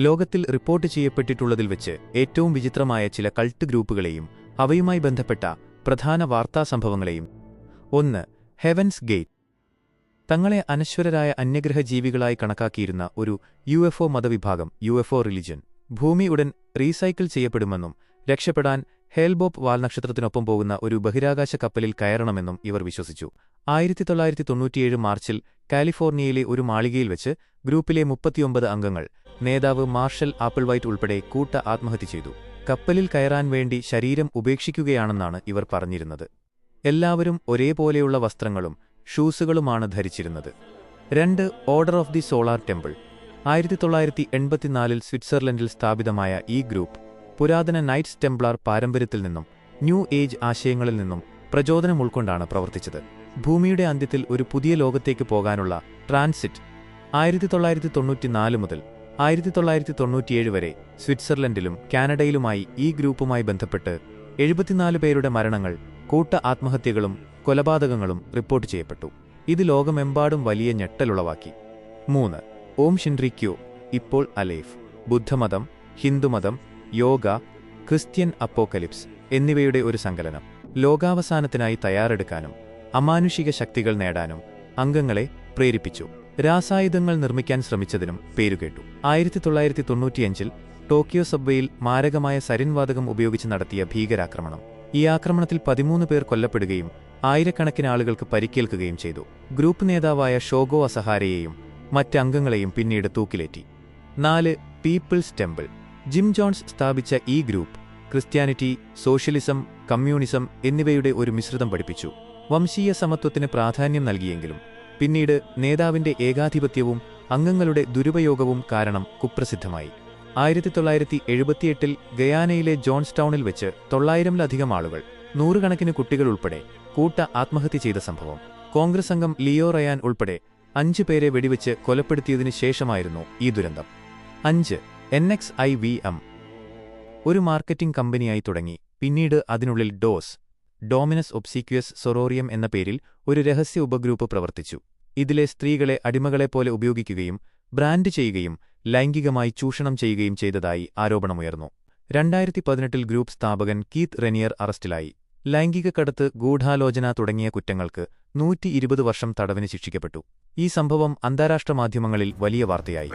ലോകത്തിൽ റിപ്പോർട്ട് ചെയ്യപ്പെട്ടിട്ടുള്ളതിൽ വെച്ച് ഏറ്റവും വിചിത്രമായ ചില കൾട്ട് ഗ്രൂപ്പുകളെയും അവയുമായി ബന്ധപ്പെട്ട പ്രധാന വാർത്താ സംഭവങ്ങളെയും. ഒന്ന് ഹെവൻസ് ഗേറ്റ്. തങ്ങളെ അനശ്വരരായ അന്യഗ്രഹ ജീവികളായി കണക്കാക്കിയിരുന്ന ഒരു യു എഫ് ഒ മതവിഭാഗം യു എഫ് ഒ റിലിജൻ. ഭൂമി ഉടൻ റീസൈക്കിൾ ചെയ്യപ്പെടുമെന്നും രക്ഷപ്പെടാൻ ഹേൽബോപ്പ് വാൽനക്ഷത്രത്തിനൊപ്പം പോകുന്ന ഒരു ബഹിരാകാശ കപ്പലിൽ കയറണമെന്നും ഇവർ വിശ്വസിച്ചു. ആയിരത്തി തൊള്ളായിരത്തി തൊണ്ണൂറ്റിയേഴ് മാർച്ചിൽ കാലിഫോർണിയയിലെ ഒരു മാളികയിൽ വെച്ച് ഗ്രൂപ്പിലെ മുപ്പത്തിയൊമ്പത് അംഗങ്ങൾ നേതാവ് മാർഷൽ ആപ്പിൾ വൈറ്റ് ഉൾപ്പെടെ കൂട്ട ആത്മഹത്യ ചെയ്തു. കപ്പലിൽ കയറാൻ വേണ്ടി ശരീരം ഉപേക്ഷിക്കുകയാണെന്നാണ് ഇവർ പറഞ്ഞിരുന്നത്. എല്ലാവരും ഒരേപോലെയുള്ള വസ്ത്രങ്ങളും ഷൂസുകളുമാണ് ധരിച്ചിരുന്നത്. രണ്ട് order of the solar temple ആയിരത്തി തൊള്ളായിരത്തി എൺപത്തിനാലിൽ സ്വിറ്റ്സർലൻഡിൽ സ്ഥാപിതമായ ഈ ഗ്രൂപ്പ് പുരാതന നൈറ്റ്സ് ടെംപ്ലാർ പാരമ്പര്യത്തിൽ നിന്നും ന്യൂ ഏജ് ആശയങ്ങളിൽ നിന്നും പ്രചോദനം ഉൾക്കൊണ്ടാണ് പ്രവർത്തിച്ചത്. ഭൂമിയുടെ അന്ത്യത്തിൽ ഒരു പുതിയ ലോകത്തേക്ക് പോകാനുള്ള ട്രാൻസിറ്റ് ആയിരത്തി തൊള്ളായിരത്തി തൊണ്ണൂറ്റിനാല് മുതൽ ആയിരത്തി തൊള്ളായിരത്തി തൊണ്ണൂറ്റിയേഴ് വരെ സ്വിറ്റ്സർലൻഡിലും കാനഡയിലുമായി ഈ ഗ്രൂപ്പുമായി ബന്ധപ്പെട്ട് എഴുപത്തിനാല് പേരുടെ മരണങ്ങൾ കൂട്ട ആത്മഹത്യകളും കൊലപാതകങ്ങളും റിപ്പോർട്ട് ചെയ്യപ്പെട്ടു. ഇത് ലോകമെമ്പാടും വലിയ ഞെട്ടലുളവാക്കി. മൂന്ന്. ഓം ഷിൻറിക്യോ ഇപ്പോൾ അലേഫ്. ബുദ്ധമതം ഹിന്ദുമതം യോഗ ക്രിസ്ത്യൻ അപ്പോക്കലിപ്സ് എന്നിവയുടെ ഒരു സങ്കലനം. ലോകാവസാനത്തിനായി തയ്യാറെടുക്കാനും അമാനുഷിക ശക്തികൾ നേടാനും അംഗങ്ങളെ പ്രേരിപ്പിച്ചു. രാസായുധങ്ങൾ നിർമ്മിക്കാൻ ശ്രമിച്ചതിനും പേരുകേട്ടു. ആയിരത്തി തൊള്ളായിരത്തി തൊണ്ണൂറ്റിയഞ്ചിൽ ടോക്കിയോ സബ്വേയിൽ മാരകമായ സരിൻവാതകം ഉപയോഗിച്ച് നടത്തിയ ഭീകരാക്രമണം. ഈ ആക്രമണത്തിൽ പതിമൂന്ന് പേർ കൊല്ലപ്പെടുകയും ആയിരക്കണക്കിന് ആളുകൾക്ക് പരിക്കേൽക്കുകയും ചെയ്തു. ഗ്രൂപ്പ് നേതാവായ ഷോഗോ അസഹാരയെയും മറ്റംഗങ്ങളെയും പിന്നീട് തൂക്കിലേറ്റി. നാല് പീപ്പിൾസ് ടെമ്പിൾ. ജിം ജോൺസ് സ്ഥാപിച്ച ഈ ഗ്രൂപ്പ് ക്രിസ്ത്യാനിറ്റി സോഷ്യലിസം കമ്മ്യൂണിസം എന്നിവയുടെ ഒരു മിശ്രിതം പഠിപ്പിച്ചു. വംശീയ സമത്വത്തിന് പ്രാധാന്യം നൽകിയെങ്കിലും പിന്നീട് നേതാവിന്റെ ഏകാധിപത്യവും അംഗങ്ങളുടെ ദുരുപയോഗവും കാരണം കുപ്രസിദ്ധമായി. ആയിരത്തി തൊള്ളായിരത്തി എഴുപത്തിയെട്ടിൽ ഗയാനയിലെ ജോൺസ്റ്റൌണിൽ വെച്ച് തൊള്ളായിരമിലധികം ആളുകൾ നൂറുകണക്കിന് കുട്ടികൾ ഉൾപ്പെടെ കൂട്ട ആത്മഹത്യ ചെയ്ത സംഭവം. കോൺഗ്രസ് അംഗം ലിയോ റയാൻ ഉൾപ്പെടെ അഞ്ചു പേരെ വെടിവെച്ച് കൊലപ്പെടുത്തിയതിനു ശേഷമായിരുന്നു ഈ ദുരന്തം. അഞ്ച് N X I V M. ഒരു മാർക്കറ്റിംഗ് കമ്പനിയായി തുടങ്ങി. പിന്നീട് അതിനുള്ളിൽ ഡോസ്. ഡോമിനസ് ഒബ്സീക്വസ് സൊറോറിയം എന്ന പേരിൽ ഒരു രഹസ്യ ഉപഗ്രൂപ്പ് പ്രവർത്തിച്ചു. ഇതിലെ സ്ത്രീകളെ അടിമകളെപ്പോലെ ഉപയോഗിക്കുകയും ബ്രാൻഡ് ചെയ്യുകയും ലൈംഗികമായി ചൂഷണം ചെയ്യുകയും ചെയ്തതായി ആരോപണമുയർന്നു. രണ്ടായിരത്തി പതിനെട്ടിൽ ഗ്രൂപ്പ് സ്ഥാപകൻ കീത്ത് റെനിയർ അറസ്റ്റിലായി. ലൈംഗിക കടത്ത് ഗൂഢാലോചന തുടങ്ങിയ കുറ്റങ്ങൾക്ക് നൂറ്റി ഇരുപത് വർഷം തടവിന് ശിക്ഷിക്കപ്പെട്ടു. ഈ സംഭവം അന്താരാഷ്ട്ര മാധ്യമങ്ങളിൽ വലിയ വാർത്തയായി.